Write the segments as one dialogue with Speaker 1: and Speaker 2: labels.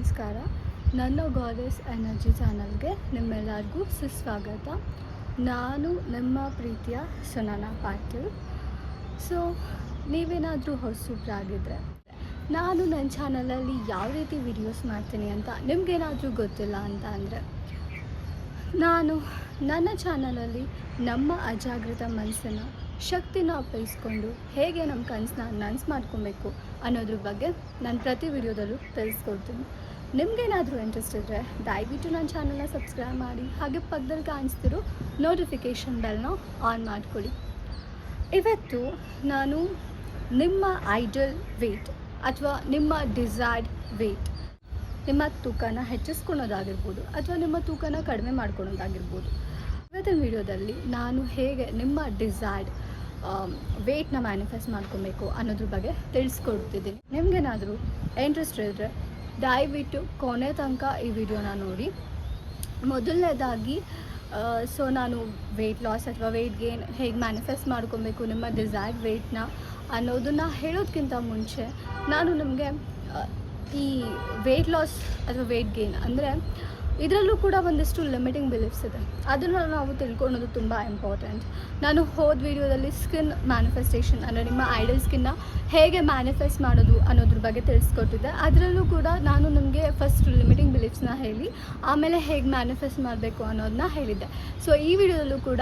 Speaker 1: ನಮಸ್ಕಾರ. ನನ್ನ goddess energy ಚಾನಲ್ಗೆ ನಿಮ್ಮೆಲ್ಲರಿಗೂ ಸುಸ್ವಾಗತ. ನಾನು ನಿಮ್ಮ ಪ್ರೀತಿಯ ಸುನನ ಪಾಟೀಲ್. ಸೊ ನೀವೇನಾದರೂ ಹೊಸಬ್ರಾಗಿದ್ದರೆ ನಾನು ನನ್ನ ಚಾನಲಲ್ಲಿ ಯಾವ ರೀತಿ ವಿಡಿಯೋಸ್ ಮಾಡ್ತೀನಿ ಅಂತ ನಿಮಗೇನಾದರೂ ಗೊತ್ತಿಲ್ಲ ಅಂತ ಅಂದರೆ, ನಾನು ನನ್ನ ಚಾನಲಲ್ಲಿ ನಮ್ಮ ಅಜಾಗೃತ ಮನಸ್ಸನ್ನು, ಶಕ್ತಿನ ಅಪ್ಪೈಸ್ಕೊಂಡು ಹೇಗೆ ನಮ್ಮ ಕನಸನ್ನ ನನಸು ಮಾಡ್ಕೊಬೇಕು ಅನ್ನೋದ್ರ ಬಗ್ಗೆ ನಾನು ಪ್ರತಿ ವಿಡಿಯೋದಲ್ಲೂ ತಿಳಿಸ್ಕೊಡ್ತೀನಿ. ನಿಮಗೇನಾದರೂ ಇಂಟ್ರೆಸ್ಟ್ ಇದ್ದರೆ ದಯವಿಟ್ಟು ನನ್ನ ಚಾನಲ್ನ ಸಬ್ಸ್ಕ್ರೈಬ್ ಮಾಡಿ, ಹಾಗೆ ಪಕ್ಕದಲ್ಲಿ ಕಾಣಿಸ್ತಿರೋ ನೋಟಿಫಿಕೇಷನ್ ಬೆಲ್ನ ಆನ್ ಮಾಡ್ಕೊಳ್ಳಿ. ಇವತ್ತು ನಾನು ನಿಮ್ಮ ಐಡಲ್ ವೆಯ್ಟ್ ಅಥವಾ ನಿಮ್ಮ ಡಿಸೈರ್ಡ್ ವೆಯ್ಟ್ ನಿಮ್ಮ ತೂಕನ ಹೆಚ್ಚಿಸ್ಕೊಳ್ಳೋದಾಗಿರ್ಬೋದು ಅಥವಾ ನಿಮ್ಮ ತೂಕನ ಕಡಿಮೆ ಮಾಡ್ಕೊಳೋದಾಗಿರ್ಬೋದು. ಇವತ್ತಿನ ವಿಡಿಯೋದಲ್ಲಿ ನಾನು ಹೇಗೆ ನಿಮ್ಮ ಡಿಸೈರ್ಡ್ ವೆಯ್ಟ್ನ ಮ್ಯಾನಿಫೆಸ್ಟ್ ಮಾಡ್ಕೊಬೇಕು ಅನ್ನೋದ್ರ ಬಗ್ಗೆ ತಿಳಿಸ್ಕೊಡ್ತಿದ್ದೀನಿ. ನಿಮಗೇನಾದರೂ ಇಂಟ್ರೆಸ್ಟ್ ಇದ್ದರೆ ದಯವಿಟ್ಟು ಕೊನೆ ತನಕ ಈ ವಿಡಿಯೋನ ನೋಡಿ. ಮೊದಲನೇದಾಗಿ ಸೊ ನಾನು ವೆಯ್ಟ್ ಲಾಸ್ ಅಥವಾ ವೆಯ್ಟ್ ಗೇನ್ ಹೇಗೆ ಮ್ಯಾನಿಫೆಸ್ಟ್ ಮಾಡ್ಕೊಬೇಕು, ನಿಮ್ಮ ಡಿಸೈರ್ಡ್ ವೆಯ್ಟ್ನ ಅನ್ನೋದನ್ನು ಹೇಳೋದಕ್ಕಿಂತ ಮುಂಚೆ ನಾನು ನಿಮಗೆ ಈ ವೆಯ್ಟ್ ಲಾಸ್ ಅಥವಾ ವೆಯ್ಟ್ ಗೇನ್ ಅಂದರೆ ಇದರಲ್ಲೂ ಕೂಡ ಒಂದಿಷ್ಟು ಲಿಮಿಟಿಂಗ್ ಬಿಲೀಫ್ಸ್ ಇದೆ. ಅದನ್ನು ನಾವು ತಿಳ್ಕೊಳೋದು ತುಂಬ ಇಂಪಾರ್ಟೆಂಟ್ ನಾನು ಹೋದ ವಿಡಿಯೋದಲ್ಲಿ ಸ್ಕಿನ್ ಮ್ಯಾನಿಫೆಸ್ಟೇಷನ್ ಅಂದರೆ ನಿಮ್ಮ ಐಡಲ್ ಸ್ಕಿನ್ನ ಹೇಗೆ ಮ್ಯಾನಿಫೆಸ್ಟ್ ಮಾಡೋದು ಅನ್ನೋದ್ರ ಬಗ್ಗೆ ತಿಳಿಸ್ಕೊಟ್ಟಿದ್ದೆ. ಅದರಲ್ಲೂ ಕೂಡ ನಾನು ನಿಮಗೆ ಫಸ್ಟ್ ಲಿಮಿಟಿಂಗ್ ಬಿಲೀಫ್ಸ್ನ ಹೇಳಿ, ಆಮೇಲೆ ಹೇಗೆ ಮ್ಯಾನಿಫೆಸ್ಟ್ ಮಾಡಬೇಕು ಅನ್ನೋದನ್ನ ಹೇಳಿದ್ದೆ. ಸೊ ಈ ವಿಡಿಯೋದಲ್ಲೂ ಕೂಡ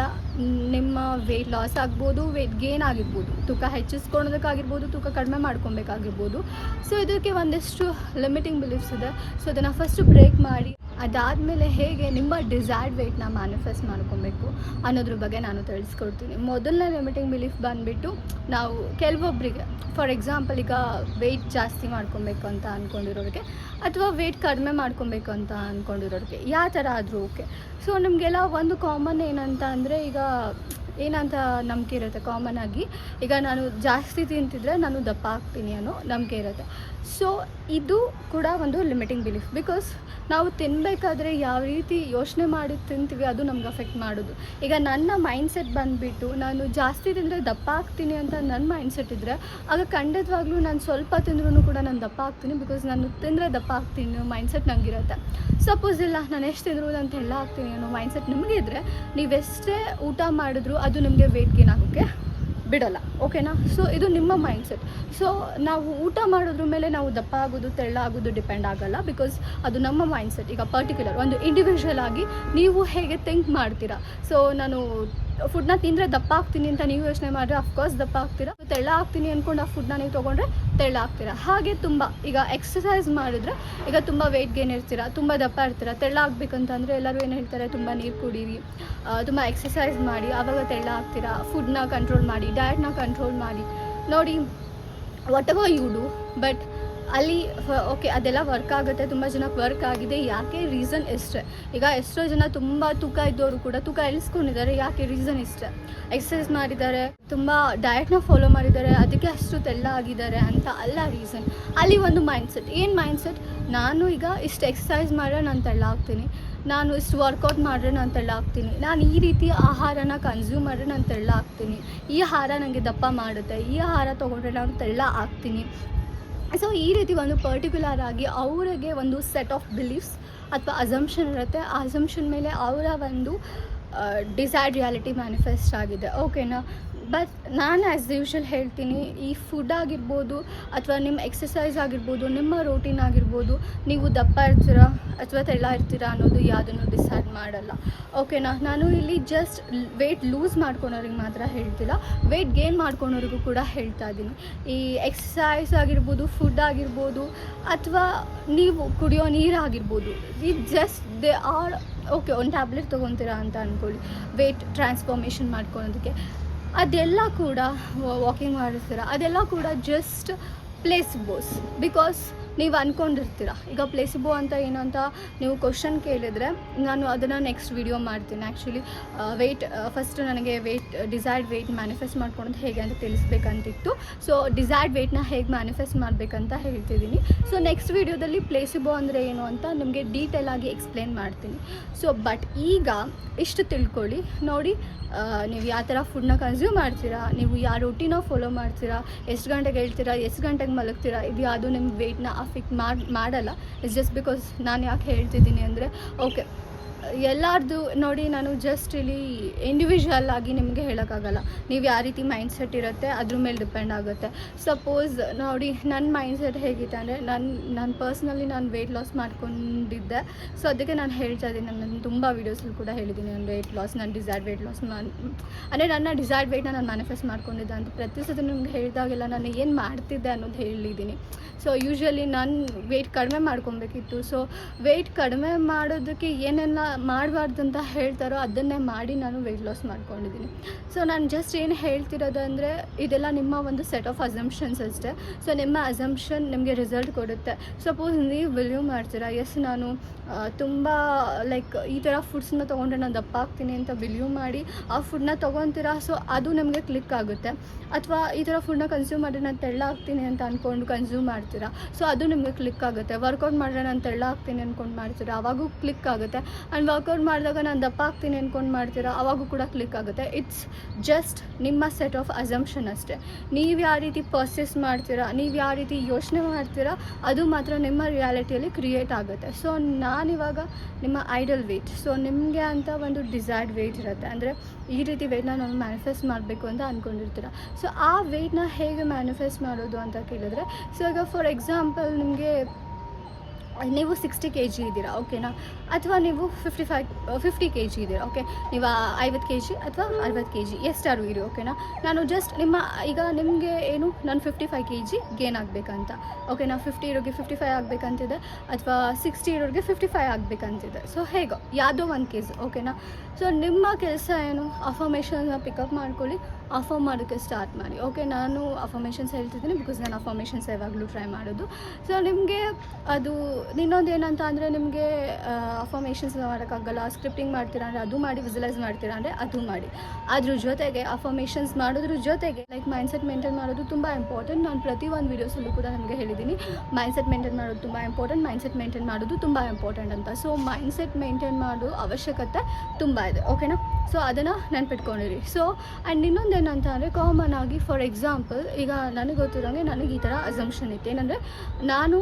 Speaker 1: ನಿಮ್ಮ ವೆಯ್ಟ್ ಲಾಸ್ ಆಗ್ಬೋದು ವೆಯ್ಟ್ ಗೇನ್ ಆಗಿರ್ಬೋದು, ತೂಕ ಹೆಚ್ಚಿಸ್ಕೊಳೋದಕ್ಕಾಗಿರ್ಬೋದು ತೂಕ ಕಡಿಮೆ ಮಾಡ್ಕೊಬೇಕಾಗಿರ್ಬೋದು ಸೊ ಇದಕ್ಕೆ ಒಂದಿಷ್ಟು ಲಿಮಿಟಿಂಗ್ ಬಿಲೀಫ್ಸ್ ಇದೆ. ಸೊ ಅದನ್ನು ಫಸ್ಟು ಬ್ರೇಕ್ ಮಾಡಿ ಅದಾದಮೇಲೆ ಹೇಗೆ ನಿಮ್ಮ ಡಿಸೈರ್ಡ್ ವೆಯ್ಟ್ನ ಮ್ಯಾನಿಫೆಸ್ಟ್ ಮಾಡ್ಕೊಬೇಕು ಅನ್ನೋದ್ರ ಬಗ್ಗೆ ನಾನು ತಿಳಿಸ್ಕೊಡ್ತೀನಿ. ಮೊದಲನೇ ಲಿಮಿಟಿಂಗ್ ಬಿಲೀಫ್ ಬಂದುಬಿಟ್ಟು ನಾವು ಕೆಲವೊಬ್ಬರಿಗೆ ಫಾರ್ ಎಕ್ಸಾಂಪಲ್ ಈಗ ವೆಯ್ಟ್ ಜಾಸ್ತಿ ಮಾಡ್ಕೊಬೇಕು ಅಂತ ಅಂದ್ಕೊಂಡಿರೋರಿಗೆ ಅಥವಾ ವೆಯ್ಟ್ ಕಡಿಮೆ ಮಾಡ್ಕೊಬೇಕು ಅಂತ ಅಂದ್ಕೊಂಡಿರೋರಿಗೆ ಯಾವ ಥರ ಆದರೂ ಓಕೆ ಸೊ ನಿಮಗೆಲ್ಲ ಒಂದು ಕಾಮನ್ ಏನಂತ ಅಂದರೆ ಈಗ ಏನಂತ ನಂಬಿಕೆ ಇರುತ್ತೆ ಕಾಮನ್ ಆಗಿ. ಈಗ ನಾನು ಜಾಸ್ತಿ ತಿಂತಿದ್ರೆ ನಾನು ದಪ್ಪ ಆಗ್ತೀನಿ ಅನ್ನೋ ನಂಬಿಕೆ ಇರುತ್ತೆ. ಸೊ ಇದು ಕೂಡ ಒಂದು ಲಿಮಿಟಿಂಗ್ ಬಿಲೀಫ್ ಬಿಕಾಸ್ ನಾವು ತಿನ್ನಬೇಕಾದ್ರೆ ಯಾವ ರೀತಿ ಯೋಚನೆ ಮಾಡಿ ತಿಂತೀವಿ ಅದು ನಮ್ಗೆ ಅಫೆಕ್ಟ್ ಮಾಡೋದು. ಈಗ ನನ್ನ ಮೈಂಡ್ಸೆಟ್ ಬಂದುಬಿಟ್ಟು ನಾನು ಜಾಸ್ತಿ ತಿಂದರೆ ದಪ್ಪ ಆಗ್ತೀನಿ ಅಂತ ನನ್ನ ಮೈಂಡ್ಸೆಟ್ ಇದ್ದರೆ ಆಗ ಖಂಡಿತವಾಗ್ಲೂ ನಾನು ಸ್ವಲ್ಪ ತಿಂದ್ರೂ ಕೂಡ ನಾನು ದಪ್ಪ ಆಗ್ತೀನಿ ಬಿಕಾಸ್ ನಾನು ತಿಂದರೆ ದಪ್ಪ ಆಗ್ತೀನಿ ಮೈಂಡ್ಸೆಟ್ ನನಗಿರುತ್ತೆ ಸಪೋಸ್ ಇಲ್ಲ, ನಾನು ಎಷ್ಟು ತಿಂದರೂ ನಾನು ತೆಳ್ಳ ಆಗ್ತೀನಿ ಅನ್ನೋ ಮೈಂಡ್ಸೆಟ್ ನಿಮಗಿದ್ರೆ ನೀವೆಷ್ಟೇ ಊಟ ಮಾಡಿದ್ರು ಅದು ನಿಮಗೆ ವೆಯ್ಟ್ ಗೇನ್ ಆಗೋಕ್ಕೆ ಬಿಡಲ್ಲ ಓಕೆನಾ ಸೊ ಇದು ನಿಮ್ಮ ಮೈಂಡ್ಸೆಟ್ ಸೊ ನಾವು ಊಟ ಮಾಡೋದ್ರ ಮೇಲೆ ನಾವು ದಪ್ಪ ಆಗೋದು, ತೆಳ್ಳ ಆಗೋದು ಡಿಪೆಂಡ್ ಆಗಲ್ಲ ಬಿಕಾಸ್ ಅದು ನಮ್ಮ ಮೈಂಡ್ಸೆಟ್ ಈಗ ಪರ್ಟಿಕ್ಯುಲರ್ ಒಂದು ಇಂಡಿವಿಜುವಲ್ ಆಗಿ ನೀವು ಹೇಗೆ ಥಿಂಕ್ ಮಾಡ್ತೀರಾ? ಸೊ ನಾನು ಫುಡ್ನ ತಿಂದರೆ ದಪ್ಪ ಆಗ್ತೀನಿ ಅಂತ ನೀವು ಯೋಚನೆ ಮಾಡಿದ್ರೆ ಅಫ್ಕೋರ್ಸ್ ದಪ್ಪ ಆಗ್ತೀರಾ. ತೆಳ್ಳ ಆಗ್ತೀನಿ ಅಂದ್ಕೊಂಡು ಆ ಫುಡ್ನ ನೀವು ತೊಗೊಂಡ್ರೆ ತೆಳ್ಳ ಆಗ್ತೀರಾ. ಹಾಗೆ ತುಂಬ, ಈಗ ಎಕ್ಸಸೈಸ್ ಮಾಡಿದ್ರೆ ಈಗ ತುಂಬ ವೆಯ್ಟ್ ಗೇನ್ ಇರ್ತೀರಾ, ತುಂಬ ದಪ್ಪ ಇರ್ತೀರ. ತೆಳ್ಳ ಆಗಬೇಕಂತಂದರೆ ಎಲ್ಲರೂ ಏನು ಹೇಳ್ತಾರೆ, ತುಂಬ ನೀರು ಕುಡೀರಿ ತುಂಬ ಎಕ್ಸಸೈಸ್ ಮಾಡಿ, ಆವಾಗ ತೆಳ್ಳ ಆಗ್ತೀರಾ. ಫುಡ್ನ ಕಂಟ್ರೋಲ್ ಮಾಡಿ ಡಯಟ್ನ ಕಂಟ್ರೋಲ್ ಮಾಡಿ. ನೋಡಿ whatever you do but ಅಲ್ಲಿ ಓಕೆ ಅದೆಲ್ಲ ವರ್ಕ್ ಆಗುತ್ತೆ, ತುಂಬ ಜನಕ್ಕೆ ವರ್ಕ್ ಆಗಿದೆ, ಯಾಕೆ ರೀಸನ್ ಇಷ್ಟೇ ಈಗ ಎಷ್ಟೋ ಜನ ತುಂಬ ತೂಕ ಇದ್ದವರು ಕೂಡ ತೂಕ ಇಳಿಸ್ಕೊಂಡಿದ್ದಾರೆ, ಯಾಕೆ ರೀಸನ್ ಇಷ್ಟೇ ಎಕ್ಸಸೈಸ್ ಮಾಡಿದ್ದಾರೆ, ತುಂಬ ಡಯಟ್ನ ಫಾಲೋ ಮಾಡಿದ್ದಾರೆ, ಅದಕ್ಕೆ ಅಷ್ಟು ತೆಳ್ಳ ಆಗಿದ್ದಾರೆ ಅಂತ ಅಲ್ಲ ರೀಸನ್ ಅಲ್ಲಿ ಒಂದು ಮೈಂಡ್ಸೆಟ್ ಏನು ಮೈಂಡ್ಸೆಟ್ ನಾನು ಈಗ ಇಷ್ಟು ಎಕ್ಸಸೈಸ್ ಮಾಡಿದ್ರೆ ನಾನು ತೆಳ್ಳ ಆಗ್ತೀನಿ, ನಾನು ಇಷ್ಟು ವರ್ಕೌಟ್ ಮಾಡಿದ್ರೆ ನಾನು ತೆಳ್ಳ ನಾನು ಈ ರೀತಿ ಆಹಾರನ ಕನ್ಸ್ಯೂಮ್ ಮಾಡಿದ್ರೆ ನಾನು ತೆಳ್ಳ ಆಗ್ತೀನಿ, ಈ ಆಹಾರ ನನಗೆ ದಪ್ಪ ಮಾಡುತ್ತೆ, ಈ ಆಹಾರ ತೊಗೊಂಡ್ರೆ ನಾನು ತೆಳ್ಳ ಆಗ್ತೀನಿ ಸೊ ಈ ರೀತಿ ಒಂದು ಪರ್ಟಿಕ್ಯುಲರ್ ಆಗಿ ಅವರಿಗೆ ಒಂದು ಸೆಟ್ ಆಫ್ ಬಿಲೀಫ್ಸ್ ಅಥವಾ ಅಸಂಪ್ಷನ್ ಇರುತ್ತೆ. ಆ ಅಸಂಪ್ಷನ್ ಮೇಲೆ ಅವರ ಒಂದು ಡಿಸೈಡ್ ರಿಯಾಲಿಟಿ ಮ್ಯಾನಿಫೆಸ್ಟ್ ಆಗಿದೆ. ಓಕೆನಾ ಬಟ್ ನಾನು ಆ್ಯಸ್ ಯೂಶಲ್ ಹೇಳ್ತೀನಿ, ಈ ಫುಡ್ ಆಗಿರ್ಬೋದು ಅಥವಾ ನಿಮ್ಮ ಎಕ್ಸಸೈಸ್ ಆಗಿರ್ಬೋದು, ನಿಮ್ಮ ರೋಟೀನ್ ಆಗಿರ್ಬೋದು, ನೀವು ದಪ್ಪ ಇರ್ತೀರಾ ಅಥವಾ ತೆಳ್ಳ ಇರ್ತೀರಾ ಅನ್ನೋದು ಯಾವುದನ್ನು ಡಿಸೈಡ್ ಮಾಡಲ್ಲ. ಓಕೆನಾ ನಾನು ಇಲ್ಲಿ ಜಸ್ಟ್ ವೆಯ್ಟ್ ಲೂಸ್ ಮಾಡ್ಕೊಳೋರಿಗೆ ಮಾತ್ರ ಹೇಳ್ತಿಲ್ಲ. ವೆಯ್ಟ್ ಗೇನ್ ಮಾಡ್ಕೊಳೋರಿಗೂ ಕೂಡ ಹೇಳ್ತಾ ಇದ್ದೀನಿ. ಈ ಎಕ್ಸಸೈಸ್ ಆಗಿರ್ಬೋದು ಫುಡ್ ಆಗಿರ್ಬೋದು, ಅಥವಾ ನೀವು ಕುಡಿಯೋ ನೀರು ಆಗಿರ್ಬೋದು ಈ ಜಸ್ಟ್ ದೇ ಆರ್ ಓಕೆ ಒಂದು ಟ್ಯಾಬ್ಲೆಟ್ ತೊಗೊತೀರಾ ಅಂತ ಅಂದ್ಕೊಳ್ಳಿ ವೆಯ್ಟ್ ಟ್ರಾನ್ಸ್ಫಾರ್ಮೇಷನ್ ಮಾಡ್ಕೊಳೋದಕ್ಕೆ. ಅದೆಲ್ಲ ಕೂಡ ವಾಕಿಂಗ್ ಮಾಡಿಸ್ತೀರ ಅದೆಲ್ಲ ಕೂಡ ಜಸ್ಟ್ ಪ್ಲೇಸ್ ಬೋಸ್ ಬಿಕಾಸ್ ನೀವು ಅಂದ್ಕೊಂಡಿರ್ತೀರ ಈಗ ಪ್ಲೇಸಿಬೋ ಅಂತ ಏನು ಅಂತ ನೀವು ಕ್ವಶನ್ ಕೇಳಿದರೆ ನಾನು ಅದನ್ನು ನೆಕ್ಸ್ಟ್ ವಿಡಿಯೋ ಮಾಡ್ತೀನಿ. ಆ್ಯಕ್ಚುಲಿ ವೆಯ್ಟ್ ಫಸ್ಟ್ ನನಗೆ ವೆಯ್ಟ್ ಡಿಸೈರ್ಡ್ ವೆಯ್ಟ್ ಮ್ಯಾನಿಫೆಸ್ಟ್ ಮಾಡ್ಕೊಳೋದು ಹೇಗೆ ಅಂತ ತಿಳಿಸ್ಬೇಕಂತಿತ್ತು. ಸೊ ಡಿಸೈರ್ಡ್ ವೆಯ್ಟ್ನ ಹೇಗೆ ಮ್ಯಾನಿಫೆಸ್ಟ್ ಮಾಡಬೇಕಂತ ಹೇಳ್ತಿದ್ದೀನಿ. ಸೊ ನೆಕ್ಸ್ಟ್ ವಿಡಿಯೋದಲ್ಲಿ ಪ್ಲೇಸಿಬೋ ಅಂದರೆ ಏನು ಅಂತ ನಿಮಗೆ ಡೀಟೇಲ್ ಆಗಿ ಎಕ್ಸ್ಪ್ಲೇನ್ ಮಾಡ್ತೀನಿ. ಸೊ ಬಟ್ ಈಗ ಇಷ್ಟು ತಿಳ್ಕೊಳ್ಳಿ. ನೋಡಿ ನೀವು ಯಾವ ಥರ ಫುಡ್ನ ಕನ್ಸ್ಯೂಮ್ ಮಾಡ್ತೀರಾ, ನೀವು ಯಾವ ರೊಟೀನ ಫಾಲೋ ಮಾಡ್ತೀರಾ, ಎಷ್ಟು ಗಂಟೆಗೆ ಹೇಳ್ತೀರಾ, ಎಷ್ಟು ಗಂಟೆಗೆ ಮಲಗ್ತೀರಾ, ಇದು ಯಾವುದು ನಿಮ್ಮ ವೆಯ್ಟ್ನ ಅಫೆಕ್ಟ್ ಮಾಡಿ ಮಾಡಲ್ಲ. ಇಟ್ಸ್ ಜಸ್ಟ್ ಬಿಕಾಸ್ ನಾನು ಯಾಕೆ ಹೇಳ್ತಿದ್ದೀನಿ ಅಂದರೆ ಓಕೆ ಎಲ್ಲರದು ನೋಡಿ ನಾನು ಜಸ್ಟ್ ಇಲ್ಲಿ ಇಂಡಿವಿಜುವಲ್ ಆಗಿ ನಿಮಗೆ ಹೇಳೋಕ್ಕಾಗಲ್ಲ. ನೀವು ಯಾವ ರೀತಿ ಮೈಂಡ್ ಸೆಟ್ ಇರುತ್ತೆ, ಅದ್ರ ಮೇಲೆ ಡಿಪೆಂಡ್ ಆಗುತ್ತೆ. ಸಪೋಸ್ ನೋಡಿ ನನ್ನ ಮೈಂಡ್ ಸೆಟ್ ಹೇಗಿತ್ತು ಅಂದರೆ ನನ್ನ ನಾನು ಪರ್ಸ್ನಲಿ ನಾನು ವೆಯ್ಟ್ ಲಾಸ್ ಮಾಡ್ಕೊಂಡಿದ್ದೆ. ಸೊ ಅದಕ್ಕೆ ನಾನು ಹೇಳ್ತಾ ಇದ್ದೀನಿ. ನಾನು ತುಂಬ ವೀಡಿಯೋಸಲ್ಲಿ ಕೂಡ ಹೇಳಿದ್ದೀನಿ. ನನ್ನ ವೆಯ್ಟ್ ಲಾಸ್ ನಾನು ಡಿಸೈರ್ಡ್ ವೆಯ್ಟ್ ಲಾಸ್ ಅಂದರೆ ನನ್ನ ಡಿಸೈರ್ಡ್ ವೆಯ್ಟ್ನ ನಾನು ಮ್ಯಾನಿಫೆಸ್ಟ್ ಮಾಡ್ಕೊಂಡಿದ್ದೆ ಅಂತ ಪ್ರತಿ ಸತಿ ನಿಮ್ಗೆ ಹೇಳಿದಾಗೆಲ್ಲ ನಾನು ಏನು ಮಾಡ್ತಿದ್ದೆ ಅನ್ನೋದು ಹೇಳಿದ್ದೀನಿ. ಸೊ ಯೂಶ್ವಲಿ ನಾನು ವೆಯ್ಟ್ ಕಡಿಮೆ ಮಾಡ್ಕೊಬೇಕಿತ್ತು. ಸೊ ವೆಯ್ಟ್ ಕಡಿಮೆ ಮಾಡೋದಕ್ಕೆ ಏನೆಲ್ಲ ಮಾಡಬಾರ್ದು ಅಂತ ಹೇಳ್ತಾರೋ ಅದನ್ನೇ ಮಾಡಿ ನಾನು ವೆಯ್ಟ್ ಲಾಸ್ ಮಾಡ್ಕೊಂಡಿದ್ದೀನಿ. ಸೊ ನಾನು ಜಸ್ಟ್ ಏನು ಹೇಳ್ತಿರೋದು ಅಂದರೆ ಇದೆಲ್ಲ ನಿಮ್ಮ ಒಂದು ಸೆಟ್ ಆಫ್ ಅಸಂಪ್ಷನ್ಸ್ ಅಷ್ಟೇ. ಸೊ ನಿಮ್ಮ ಅಸಂಪ್ಷನ್ ನಿಮಗೆ ರಿಸಲ್ಟ್ ಕೊಡುತ್ತೆ. ಸಪೋಸ್ ನೀವು ಬಿಲೀವ್ ಮಾಡ್ತೀರಾ ಎಸ್ ನಾನು ತುಂಬ ಲೈಕ್ ಈ ಥರ ಫುಡ್ಸ್ನ ತೊಗೊಂಡ್ರೆ ನಾನು ದಪ್ಪ ಆಗ್ತೀನಿ ಅಂತ ಬಿಲೀವ್ ಮಾಡಿ ಆ ಫುಡ್ನ ತೊಗೊತೀರಾ? ಸೊ ಅದು ನಿಮಗೆ ಕ್ಲಿಕ್ ಆಗುತ್ತೆ. ಅಥವಾ ಈ ಥರ ಫುಡ್ನ ಕನ್ಸ್ಯೂಮ್ ಮಾಡಿದ್ರೆ ನಾನು ತೆಳ್ಳ ಆಗ್ತೀನಿ ಅಂತ ಅಂದ್ಕೊಂಡು ಕನ್ಸ್ಯೂಮ್ ಮಾಡ್ತೀರಾ? ಸೊ ಅದು ನಿಮಗೆ ಕ್ಲಿಕ್ ಆಗುತ್ತೆ. ವರ್ಕೌಟ್ ಮಾಡಿದ್ರೆ ನಾನು ತೆಳ್ಳ ಆಗ್ತೀನಿ ಅಂದ್ಕೊಂಡು ಮಾಡ್ತೀರಾ? ಅವಾಗೂ ಕ್ಲಿಕ್ ಆಗುತ್ತೆ. ಆ್ಯಂಡ್ ವರ್ಕೌಟ್ ಮಾಡಿದಾಗ ನಾನು ದಪ್ಪ ಆಗ್ತೀನಿ ಅಂದ್ಕೊಂಡು ಮಾಡ್ತೀರಾ? ಅವಾಗೂ ಕೂಡ ಕ್ಲಿಕ್ ಆಗುತ್ತೆ. ಇಟ್ಸ್ ಜಸ್ಟ್ ನಿಮ್ಮ ಸೆಟ್ ಆಫ್ ಅಸಂಪ್ಷನ್ ಅಷ್ಟೇ. ನೀವು ಯಾವ ರೀತಿ ಪರ್ಚೇಸ್ ಮಾಡ್ತೀರಾ? ನೀವು ಯಾವ ರೀತಿ ಯೋಚನೆ ಮಾಡ್ತೀರಾ? ಅದು ಮಾತ್ರ ನಿಮ್ಮ ರಿಯಾಲಿಟಿಯಲ್ಲಿ ಕ್ರಿಯೇಟ್ ಆಗುತ್ತೆ. ಸೊ ನಾನಿವಾಗ ನಿಮ್ಮ ಐಡಲ್ ವೆಯ್ಟ್ ಸೊ ನಿಮಗೆ ಅಂತ ಒಂದು ಡಿಸೈರ್ಡ್ ವೆಯ್ಟ್ ಇರುತ್ತೆ. ಅಂದರೆ ಈ ರೀತಿ ವೆಯ್ಟ್ನ ನಾನು ಮ್ಯಾನಿಫೆಸ್ಟ್ ಮಾಡಬೇಕು ಅಂತ ಅಂದ್ಕೊಂಡಿರ್ತೀರ ಸೊ ಆ ವೆಯ್ಟ್ನ ಹೇಗೆ ಮ್ಯಾನಿಫೆಸ್ಟ್ ಮಾಡೋದು ಅಂತ ಕೇಳಿದ್ರೆ ಸೊ ಈಗ ಫಾರ್ ಎಕ್ಸಾಂಪಲ್ ನಿಮಗೆ ನೀವು ಸಿಕ್ಸ್ಟಿ ಕೆ ಜಿ ಇದ್ದೀರಾ ಓಕೆನಾ ಅಥವಾ ನೀವು fifty five fifty K G ಇದ್ದೀರಾ ಓಕೆ ನೀವು ಐವತ್ತು ಕೆ ಜಿ ಅಥವಾ ಅರವತ್ತು ಕೆ ಜಿ ಎಷ್ಟಾರು ಇರಿ ಓಕೆನಾ ನಾನು ಜಸ್ಟ್ ನಿಮ್ಮ, ಈಗ ನಿಮಗೆ ಏನು, ನಾನು fifty five K G gain ಆಗಬೇಕಂತ ಓಕೆನಾ ಫಿಫ್ಟಿ ಇರೋರಿಗೆ ಫಿಫ್ಟಿ ಫೈವ್ ಆಗಬೇಕಂತಿದೆ, ಅಥವಾ ಸಿಕ್ಸ್ಟಿ ಇರೋರಿಗೆ ಫಿಫ್ಟಿ ಫೈವ್ ಆಗಬೇಕಂತಿದೆ. ಸೊ ಹೇಗೋ? ಯಾವುದೋ ಒಂದು ಕೇಸ್ ಓಕೆನಾ ಸೊ ನಿಮ್ಮ ಕೆಲಸ ಏನು? ಅಫರ್ಮೇಷನ್ನ ಪಿಕಪ್ ಮಾಡ್ಕೊಳ್ಳಿ. ಅಫರ್ಮ್ ಮಾಡೋಕ್ಕೆ ಸ್ಟಾರ್ಟ್ ಮಾಡಿ. ಓಕೆ ನಾನು ಅಫರ್ಮೇಷನ್ಸ್ ಹೇಳ್ತಿದ್ದೀನಿ ಬಿಕಾಸ್ ನಾನು ಅಫರ್ಮೇಷನ್ಸ್ ಯಾವಾಗಲೂ ಟ್ರೈ ಮಾಡೋದು. ಸೊ ನಿಮಗೆ ಅದು ಇನ್ನೊಂದು ಏನಂತ ಅಂದರೆ ನಿಮಗೆ ಅಫರ್ಮೇಷನ್ಸ್ ಮಾಡೋಕ್ಕಾಗಲ್ಲ ಸ್ಕ್ರಿಪ್ಟಿಂಗ್ ಮಾಡ್ತೀರಾ ಅಂದರೆ ಅದು ಮಾಡಿ ವಿಜುಲೈಸ್ ಮಾಡ್ತೀರಾ ಅಂದರೆ ಅದು ಮಾಡಿ. ಅದ್ರ ಜೊತೆಗೆ ಅಫರ್ಮೇಷನ್ಸ್ ಮಾಡೋದ್ರ ಜೊತೆಗೆ ಲೈಕ್ ಮೈಂಡ್ಸೆಟ್ ಮೇಂಟೈನ್ ಮಾಡೋದು ತುಂಬ ಇಂಪಾರ್ಟೆಂಟ್ ನಾನು ಪ್ರತಿ ಒಂದು ವೀಡಿಯೋಸಲ್ಲೂ ಕೂಡ ನಿಮಗೆ ಹೇಳಿದ್ದೀನಿ ಮೈಂಡ್ಸೆಟ್ ಮೇಂಟೈನ್ ಮಾಡೋದು ತುಂಬ ಇಂಪಾರ್ಟೆಂಟ್ ಮೈಂಡ್ಸೆಟ್ ಮೇಂಟೈನ್ ಮಾಡೋದು ತುಂಬ ಇಂಪಾರ್ಟೆಂಟ್ ಅಂತ. ಸೊ ಮೈಂಡ್ಸೆಟ್ ಮೇಂಟೈನ್ ಮಾಡೋ ಅವಶ್ಯಕತೆ ತುಂಬ ಇದೆ. ಓಕೆನಾ ಸೊ ಅದನ್ನು ನೆನ್ಪಿಟ್ಕೊಂಡಿರಿ. ಸೊ ಆ್ಯಂಡ್ ಇನ್ನೊಂದು ಏನಂತ ಅಂದರೆ ಕಾಮನ್ ಆಗಿ ಫಾರ್ ಎಕ್ಸಾಂಪಲ್ ಈಗ ನನಗೆ ಗೊತ್ತಿರೋಂಗೆ ನನಗೆ ಈ ಥರ ಅಸಂಪ್ಷನ್ ಇತ್ತು. ಏನಂದರೆ, ನಾನು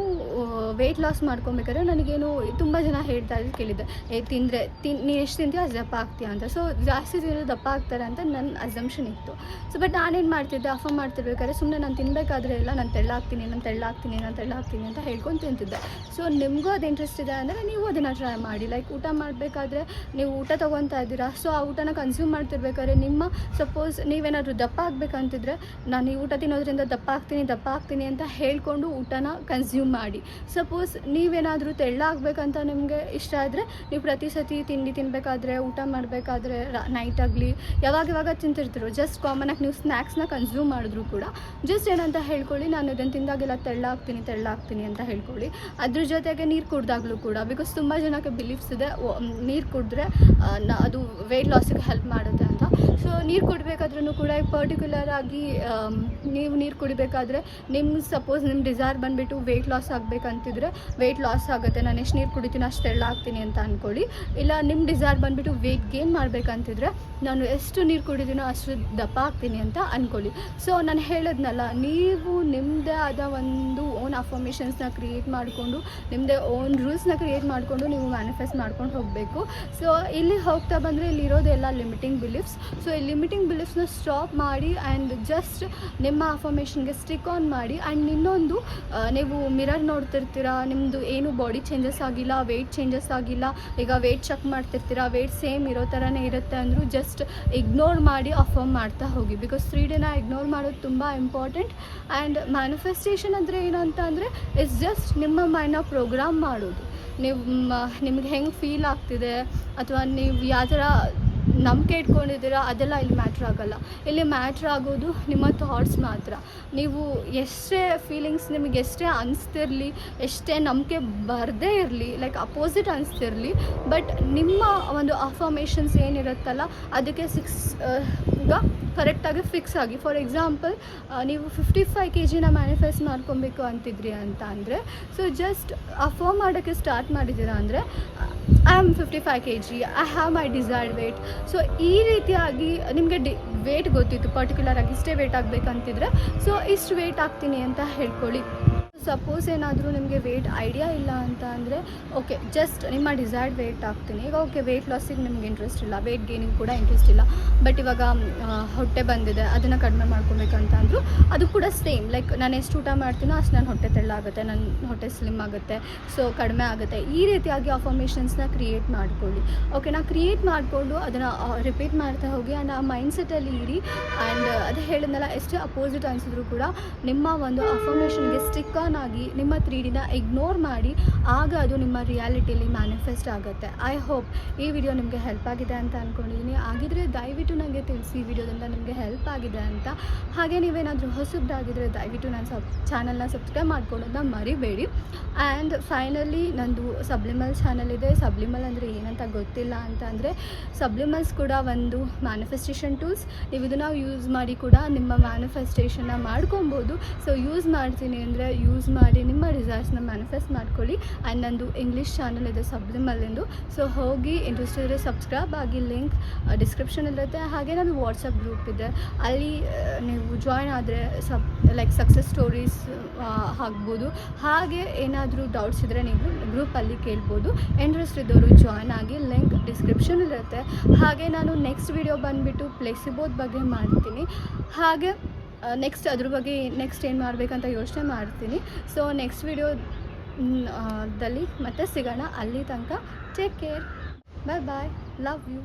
Speaker 1: ವೆಯ್ಟ್ ಲಾಸ್ ಮಾಡ್ಕೊಬೇಕಾದ್ರೆ ನನಗೇನು ತುಂಬ ಜನ ಹೇಳ್ತಾ ಇದ್ದು ಕೇಳಿದ್ದೆ. ಏ, ತಿಂದರೆ, ತಿನ್ ನೀ ಎಷ್ಟು ತಿಂತೀಯ ಅದು ದಪ್ಪ ಆಗ್ತೀಯ ಅಂತ. ಸೊ ಜಾಸ್ತಿ ತಿಂದರೆ ದಪ್ಪ ಆಗ್ತಾರೆ ಅಂತ ನನ್ನ ಅಸಂಪ್ಷನ್ ಇತ್ತು. ಸೊ ಬಟ್ ನಾನೇನು ಮಾಡ್ತಿದ್ದೆ ಅಫ ಮಾಡ್ತಿರ್ಬೇಕಾದ್ರೆ ಸುಮ್ಮನೆ ನಾನು ತಿನ್ನಬೇಕಾದ್ರೆ ಎಲ್ಲ ನಾನು ತೆಳ್ಳಾಗ್ತೀನಿ ನಾನು ತೆಳ್ಳಾಗ್ತೀನಿ ನಾನು ತೆಳ್ಳಾಗ್ತೀನಿ ಅಂತ ಹೇಳ್ಕೊಂಡು ತಿಂತಿದ್ದೆ. ಸೊ ನಿಮಗೂ ಅದು ಇಂಟ್ರೆಸ್ಟ್ ಇದೆ ಅಂದರೆ ನೀವು ಅದನ್ನು ಟ್ರೈ ಮಾಡಿ. ಲೈಕ್ ಊಟ ಮಾಡಬೇಕಾದ್ರೆ ನೀವು ಊಟ ತೊಗೊತಾ ಇದ್ದೀರಾ? ಸೊ ಆ ಊಟನ ಕನ್ಸ್ಯೂಮ್ ಮಾಡ್ತಿರ್ಬೇಕಾದ್ರೆ ನಿಮ್ಮ ಸಪೋಸ್ ನೀವೇನಾದರೂ ದಪ್ಪ ಆಗಬೇಕಂತಿದ್ರೆ ನಾನು ಈ ಊಟ ತಿನ್ನೋದ್ರಿಂದ ದಪ್ಪ ಆಗ್ತೀನಿ ದಪ್ಪ ಆಗ್ತೀನಿ ಅಂತ ಹೇಳ್ಕೊಂಡು ಊಟನ ಕನ್ಸ್ಯೂಮ್ ಮಾಡಿ. ಸಪೋಸ್ ನೀವೇನಾದರೂ ತೆಳ್ಳ ಆಗ್ಬೇಕಂತ ನಿಮಗೆ ಇಷ್ಟ ಆದರೆ ನೀವು ಪ್ರತಿ ಸತಿ ತಿಂಡಿ ತಿನ್ನಬೇಕಾದ್ರೆ ಊಟ ಮಾಡಬೇಕಾದ್ರೆ ನೈಟ್ ಆಗಲಿ, ಯಾವಾಗ ಯಾವಾಗ ತಿಂತಿರ್ತೀರೋ ಜಸ್ಟ್ ಆಗಿ ನೀವು ಸ್ನ್ಯಾಕ್ಸ್ನ ಕನ್ಸ್ಯೂಮ್ ಮಾಡಿದ್ರು ಕೂಡ ಜಸ್ಟ್ ಏನಂತ ಹೇಳ್ಕೊಳ್ಳಿ, ನಾನು ಇದನ್ನು ತಿಂದಾಗೆಲ್ಲ ತೆಳ್ಳ ತೆಳ್ಳಾಗ್ತೀನಿ ತೆಳ್ಳ ಆಗ್ತೀನಿ ಅಂತ ಹೇಳ್ಕೊಳ್ಳಿ. ಅದ್ರ ಜೊತೆಗೆ ನೀರು ಕುಡ್ದಾಗಲೂ ಕೂಡ ಬಿಕಾಸ್ ತುಂಬ ಜನಕ್ಕೆ ಬಿಲೀಫ್ಸ್ ಇದೆ ನೀರು ಕುಡಿದ್ರೆ ಅದು ವೆಯ್ಟ್ ಲಾಸಿಗೆ ಹೆಲ್ಪ್ ಮಾಡುತ್ತೆ ಅಂತ ಸೊ ನೀರು ಕುಡಬೇಕಾದ್ರೂ ಕೂಡ ಪರ್ಟಿಕ್ಯುಲರ್ ಆಗಿ ನೀವು ನೀರು ಕುಡಿಬೇಕಾದ್ರೆ ನಿಮ್ಮ ಸಪೋಸ್ ನಿಮ್ಮ ಡಿಸೈರ್ ಬಂದುಬಿಟ್ಟು ವೆಯ್ಟ್ ಲಾಸ್ ಆಗಬೇಕಂತಿದ್ರೆ ವೆಯ್ಟ್ ಲಾಸ್ ಆಗುತ್ತೆ. ನಾನು ಎಷ್ಟು ನೀರು ಕುಡಿತೀನಿ, ಅಷ್ಟು ತೆಳ್ಳ ಆಗ್ತೀನಿ ಅಂತ ಅಂದ್ಕೊಳ್ಳಿ ಇಲ್ಲ ನಿಮ್ಮ ಡಿಸೈರ್ ಬಂದುಬಿಟ್ಟು ವೆಯ್ಟ್ ಗೇನ್ ಮಾಡಬೇಕಂತಿದ್ರೆ ನಾನು ಎಷ್ಟು ನೀರು ಕುಡಿದಿನೋ ಅಷ್ಟು ದಪ್ಪ ಆಗ್ತೀನಿ ಅಂತ ಅಂದ್ಕೊಳ್ಳಿ ಸೊ ನಾನು ಹೇಳೋದ್ನಲ್ಲ, ನೀವು ನಿಮ್ಮದೇ ಆದ ಒಂದು ಓನ್ ಅಫಾರ್ಮೇಷನ್ಸ್ನ ಕ್ರಿಯೇಟ್ ಮಾಡಿಕೊಂಡು ನಿಮ್ಮದೇ ಓನ್ ರೂಲ್ಸ್ನ ಕ್ರಿಯೇಟ್ ಮಾಡಿಕೊಂಡು ನೀವು ಮ್ಯಾನಿಫೆಸ್ಟ್ ಮಾಡ್ಕೊಂಡು ಹೋಗಬೇಕು. ಸೊ ಇಲ್ಲಿ ಹೋಗ್ತಾ ಬಂದರೆ ಇಲ್ಲಿರೋದೆಲ್ಲ ಲಿಮಿಟಿಂಗ್ ಬಿಲೀಫ್ಸ್ ಸೊ ಈ ಲಿಮಿಟಿಂಗ್ ಬಿಲೀಫ್ಸ್ನ ಸ್ಟಾಪ್ ಮಾಡಿ ಆ್ಯಂಡ್ ಜಸ್ಟ್ ನಿಮ್ಮ ಅಫರ್ಮೇಷನ್ಗೆ ಸ್ಟಿಕ್ ಆನ್ ಮಾಡಿ ಆ್ಯಂಡ್ ಇನ್ನೊಂದು ನೀವು ಮಿರರ್ ನೋಡ್ತಿರ್ತೀರಾ ನಿಮ್ಮದು ಏನು ಬಾಡಿ ಚೇಂಜಸ್ ಆಗಿಲ್ಲ ವೆಯ್ಟ್ ಚೇಂಜಸ್ ಆಗಿಲ್ಲ, ಈಗ ವೆಯ್ಟ್ ಚೆಕ್ ಮಾಡ್ತಿರ್ತೀರಾ ವೆಯ್ಟ್ ಸೇಮ್ ಇರೋ ಥರನೇ ಇರುತ್ತೆ ಅಂದರೂ ಜಸ್ಟ್ ಇಗ್ನೋರ್ ಮಾಡಿ ಅಫರ್ಮ್ ಮಾಡ್ತಾ ಹೋಗಿ. ಬಿಕಾಸ್ ತ್ರೀ ಡೇನ ಇಗ್ನೋರ್ ಮಾಡೋದು ತುಂಬ ಇಂಪಾರ್ಟೆಂಟ್ ಆ್ಯಂಡ್ ಮ್ಯಾನಿಫೆಸ್ಟೇಷನ್ ಅಂದರೆ ಏನು ಅಂತ ಅಂದರೆ ಇಟ್ಸ್ ಜಸ್ಟ್ ನಿಮ್ಮ ಮೈಂಡ್ನ ಪ್ರೋಗ್ರಾಮ್ ಮಾಡೋದು. ನೀವು ನಿಮ್ಗೆ ಹೆಂಗೆ ಫೀಲ್ ಆಗ್ತಿದೆ, ಅಥವಾ ನೀವು ಯಾವ ಥರ ನಂಬಿಕೆ ಇಟ್ಕೊಂಡಿದ್ದೀರಾ, ಅದೆಲ್ಲ ಇಲ್ಲಿ ಮ್ಯಾಟ್ರ್ ಆಗೋಲ್ಲ. ಇಲ್ಲಿ ಮ್ಯಾಟ್ರ್ ಆಗೋದು ನಿಮ್ಮ ಥಾಟ್ಸ್ ಮಾತ್ರ. ನೀವು ಎಷ್ಟೇ ಫೀಲಿಂಗ್ಸ್ ನಿಮಗೆ ಎಷ್ಟೇ ಅನಿಸ್ತಿರಲಿ, ಎಷ್ಟೇ ನಂಬಿಕೆ ಬರದೇ ಇರಲಿ ಲೈಕ್ ಅಪೋಸಿಟ್ ಅನಿಸ್ತಿರಲಿ ಬಟ್ ನಿಮ್ಮ ಒಂದು ಅಫರ್ಮೇಷನ್ಸ್ ಏನಿರುತ್ತಲ್ಲ, ಅದಕ್ಕೆ ಸಿಕ್ಸ್ ಈಗ ಕರೆಕ್ಟಾಗಿ ಫಿಕ್ಸ್ ಆಗಿ. ಫಾರ್ ಎಕ್ಸಾಂಪಲ್ ನೀವು ಫಿಫ್ಟಿ ಫೈವ್ ಕೆ ಜಿನ ಮ್ಯಾನಿಫೆಸ್ಟ್ ಮಾಡ್ಕೊಬೇಕು ಅಂತಿದ್ರಿ ಅಂತ ಅಂದರೆ ಸೊ ಜಸ್ಟ್ ಅಫರ್ಮ್ ಮಾಡೋಕ್ಕೆ ಸ್ಟಾರ್ಟ್ ಮಾಡಿದ್ದೀರಾ ಅಂದರೆ I am fifty five K G I have my desired weight so ಈ ರೀತಿಯಾಗಿ ನಿಮಗೆ ಡಿ ವೇಟ್ ಗೊತ್ತಿತ್ತು. ಪರ್ಟಿಕ್ಯುಲರ್ ಆಗಿ ಇಷ್ಟೇ ವೇಟ್ ಆಗಬೇಕಂತಿದ್ರೆ ಸೊ ಇಷ್ಟು ವೆಯ್ಟ್ ಆಗ್ತೀನಿ ಅಂತ ಹೇಳ್ಕೊಳ್ಳಿ. ಸಪೋಸ್ ಏನಾದರೂ ನಿಮಗೆ ವೆಯ್ಟ್ ಐಡಿಯಾ ಇಲ್ಲ ಅಂತ ಅಂದರೆ ಓಕೆ ಜಸ್ಟ್ ನಿಮ್ಮ ಡಿಸೈರ್ಡ್ ವೆಯ್ಟ್ ಆಗ್ತೀನಿ ಈಗ ಓಕೆ ವೆಯ್ಟ್ ಲಾಸಿಗೆ ನಿಮ್ಗೆ ಇಂಟ್ರೆಸ್ಟ್ ಇಲ್ಲ ವೆಯ್ಟ್ ಗೇನಿಂಗ್ ಕೂಡ ಇಂಟ್ರೆಸ್ಟ್ ಇಲ್ಲ. ಬಟ್ ಇವಾಗ ಹೊಟ್ಟೆ ಬಂದಿದೆ, ಅದನ್ನು ಕಡಿಮೆ ಮಾಡ್ಕೊಬೇಕಂತ ಅಂದರು, ಅದು ಕೂಡ ಸೇಮ್ ಲೈಕ್ ನಾನು ಎಷ್ಟು ಊಟ ಮಾಡ್ತೀನೋ ಅಷ್ಟು ನನ್ನ ಹೊಟ್ಟೆ ತೆಳ್ಳಾಗುತ್ತೆ ನನ್ನ ಹೊಟ್ಟೆ ಸ್ಲಿಮ್ ಆಗುತ್ತೆ. ಸೊ ಕಡಿಮೆ ಆಗುತ್ತೆ. ಈ ರೀತಿಯಾಗಿ ಅಫರ್ಮೇಷನ್ಸ್ನ ಕ್ರಿಯೇಟ್ ಮಾಡ್ಕೊಳ್ಳಿ. ಓಕೆನಾ ಕ್ರಿಯೇಟ್ ಮಾಡಿಕೊಂಡು ಅದನ್ನು ರಿಪೀಟ್ ಮಾಡ್ತಾ ಹೋಗಿ ಆ್ಯಂಡ್ ಆ ಮೈಂಡ್ಸೆಟ್ಟಲ್ಲಿ ಇರಿ. ಆ್ಯಂಡ್ ಅದು ಹೇಳಿದ್ನಲ್ಲ, ಎಷ್ಟೇ ಅಪೋಸಿಟ್ ಅನಿಸಿದ್ರು ಕೂಡ ನಿಮ್ಮ ಒಂದು ಅಫರ್ಮೇಷನ್ಗೆ ಸ್ಟಿಕ್ ಆನ್ ಆಗಿ ನಿಮ್ಮ ತ್ರೀ ಡಿನ ಇಗ್ನೋರ್ ಮಾಡಿ, ಆಗ ಅದು ನಿಮ್ಮ ರಿಯಾಲಿಟಿಯಲ್ಲಿ ಮ್ಯಾನಿಫೆಸ್ಟ್ ಆಗುತ್ತೆ. ಐ ಹೋಪ್ ಈ ವಿಡಿಯೋ ನಿಮಗೆ ಹೆಲ್ಪ್ ಆಗಿದೆ ಅಂತ ಅಂದ್ಕೊಂಡಿದ್ದೀನಿ ಆಗಿದ್ರೆ ದಯವಿಟ್ಟು ನನಗೆ ತಿಳಿಸಿ ಈ ವಿಡಿಯೋದಿಂದ ನಿಮಗೆ ಹೆಲ್ಪ್ ಆಗಿದೆ ಅಂತ. ಹಾಗೆ ನೀವೇನಾದರೂ ಹೊಸಬ್ರಾಗಿದ್ದರೆ ದಯವಿಟ್ಟು ನಾನು ಸಬ್ ಚಾನಲ್ನ ಸಬ್ಸ್ಕ್ರೈಬ್ ಮಾಡ್ಕೊಳ್ಳೋದನ್ನ ಮರಿಬೇಡಿ. ಆ್ಯಂಡ್ ಫೈನಲಿ ನಂದು ಸಬ್ಲಿಮಲ್ ಚಾನಲ್ ಇದೆ. ಸಬ್ಲಿಮಲ್ ಅಂದರೆ ಏನಂತ ಗೊತ್ತಿಲ್ಲ ಅಂತ ಅಂದರೆ ಸಬ್ಲಿಮಲ್ಸ್ ಕೂಡ ಒಂದು ಮ್ಯಾನಿಫೆಸ್ಟೇಷನ್ ಟೂಲ್ಸ್ ನೀವು ಇದನ್ನು ಯೂಸ್ ಮಾಡಿ ಕೂಡ ನಿಮ್ಮ ಮ್ಯಾನಿಫೆಸ್ಟೇಷನ್ನ ಮಾಡ್ಕೊಬೋದು. ಸೊ ಯೂಸ್ ಮಾಡ್ತೀನಿ ಅಂದರೆ ಯೂಸ್ ಮಾಡಿ, ನಿಮ್ಮ ಡಿಸೈರ್ಸ್ನ ಮ್ಯಾನಿಫೆಸ್ಟ್ ಮಾಡ್ಕೊಳ್ಳಿ. ಆ್ಯಂಡ್ ನಂದು ಇಂಗ್ಲೀಷ್ ಚಾನಲ್ ಇದೆ ಸಬ್ಲಿಮಲ್ಲಿಂದು ಸೊ ಹೋಗಿ ಇಂಟ್ರೆಸ್ಟ್ ಇದ್ದರೆ ಸಬ್ಸ್ಕ್ರೈಬ್ ಆಗಿ ಲಿಂಕ್ ಡಿಸ್ಕ್ರಿಪ್ಷನ್ ಇರುತ್ತೆ. ಹಾಗೆ ನಾನು ವಾಟ್ಸಪ್ ಗ್ರೂಪ್ ಇದೆ. ಅಲ್ಲಿ ನೀವು ಜಾಯ್ನ್ ಆದರೆ ಸಬ್ ಲೈಕ್ ಸಕ್ಸಸ್ ಸ್ಟೋರೀಸ್ ಆಗ್ಬೋದು ಹಾಗೆ ಏನಾದರೂ ಡೌಟ್ಸ್ ಇದ್ದರೆ ನೀವು ಗ್ರೂಪಲ್ಲಿ ಕೇಳ್ಬೋದು. ಇಂಟ್ರೆಸ್ಟ್ ಇದ್ದವರು ಜಾಯ್ನ್ ಆಗಿ ಲಿಂಕ್ ಡಿಸ್ಕ್ರಿಪ್ಷನ್ ಇರುತ್ತೆ. ಹಾಗೆ ನಾನು ನೆಕ್ಸ್ಟ್ ವಿಡಿಯೋ ಬಂದುಬಿಟ್ಟು ಪ್ಲೇಸಿಬೋದ ಬಗ್ಗೆ ಮಾಡ್ತೀನಿ. ಹಾಗೆ ನೆಕ್ಸ್ಟ್ ಅದ್ರ ಬಗ್ಗೆ ನೆಕ್ಸ್ಟ್ ಏನು ಮಾಡಬೇಕಂತ ಯೋಚನೆ ಮಾಡ್ತೀನಿ. ಸೊ ನೆಕ್ಸ್ಟ್ ವಿಡಿಯೋದಲ್ಲಿ ಮತ್ತೆ ಸಿಗೋಣ. ಅಲ್ಲಿ ತನಕ take care bye bye love you